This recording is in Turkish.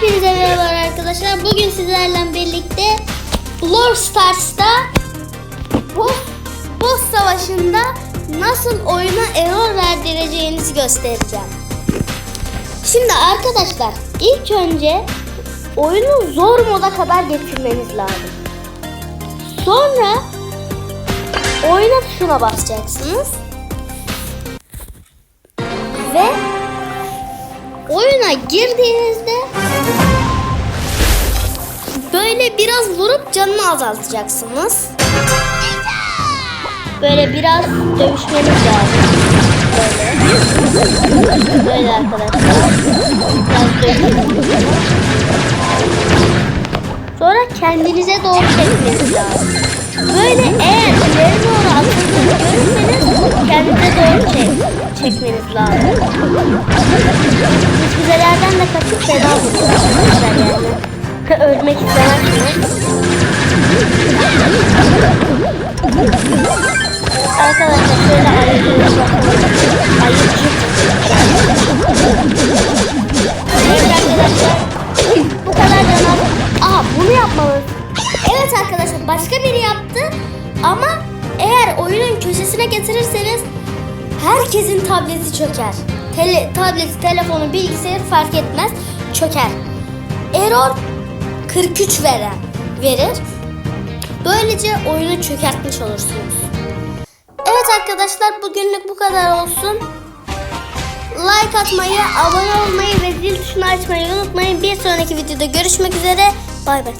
Hepinize merhaba arkadaşlar. Bugün sizlerle birlikte Brawl Stars'ta boss, boss savaşında nasıl oyuna error verdireceğinizi göstereceğim. Şimdi arkadaşlar ilk önce oyunu zor moda kadar getirmeniz lazım. Sonra oyna tuşuna basacaksınız. Ve oyuna girdiğinizde böyle biraz vurup canını azaltacaksınız. Böyle biraz dövüşmeniz lazım. Böyle. Böyle arkadaşlar. Biraz dövüşmeniz Sonra kendinize doğru çekmeniz lazım. Böyle eğer ileri doğru atıldığını görürseniz kendinize doğru çek, çekmeniz lazım. Füzelerden de kaçıp feda yani. Ölmek istemezsiniz. Arkadaşlar şöyle ayırıyoruz. Ayırcık. Evet arkadaşlar. Bu kadar canavar. Aa bunu yapmalıyız. Evet arkadaşlar başka biri yaptı ama eğer oyunun köşesine getirirseniz herkesin tableti çöker. Tele, tableti, telefonu, bilgisayar fark etmez çöker. Error 43 veren verir. Böylece oyunu çökertmiş olursunuz. Evet arkadaşlar bugünlük bu kadar olsun. Like atmayı, abone olmayı ve zil tuşunu açmayı unutmayın. Bir sonraki videoda görüşmek üzere. Bay bay.